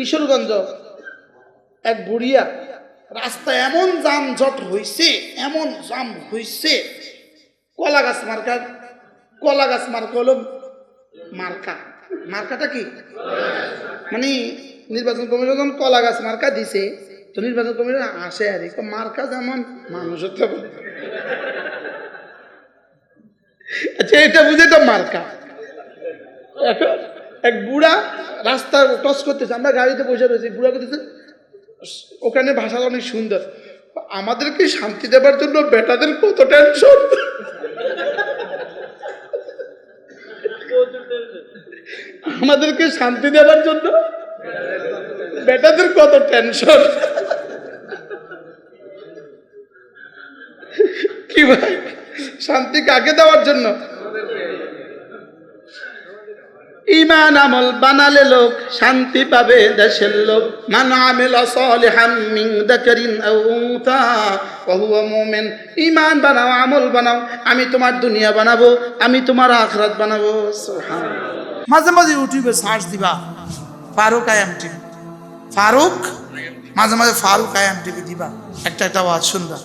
কিশোরগঞ্জ, এক বুড়িয়া রাস্তা এমন যানজট হইছে, এমন জাম হইছে, কলা গাছ মার্কা, কলা গাছ মার্কা হলো মার্কা। মার্কাটা কি? মানে নির্বাচন কমিশন কলা গাছ মার্কা দিছে, তো নির্বাচন কমিশন আসে আর কি। মার্কা যেমন মানুষের আচ্ছা এটা বুঝে তো মার্কা। এখন এক বুড়া রাস্তা টস করতেছে, আমরা গাড়িতে বসে রয়েছি, বুড়া করতেছে ওখানে ভাষা অনেক সুন্দর। আমাদেরকে শান্তি দেবার জন্য বেটাদের কত টেনশন আমাদেরকে শান্তি দেওয়ার জন্য বেটাদের কত টেনশন কি ভাই? শান্তি কাকে দেওয়ার জন্য? ইমান আমল বানালে লোক শান্তি পাবে দেশের লোক। মান আমিলা সালিহান মিন যাকারিন আও ইমান বানাও, আমল বানাও, আমি তোমার দুনিয়া বানাবো, আমি তোমার আখিরাত বানাবো। মাঝে মাঝে ইউটিউবে সার্চ দিবা, ফারুক আয়াম টিভি ফারুক? মাঝে মাঝে ফারুক আয়াম টিভি দিবা। একটা একটা আওয়াজ শুনবা।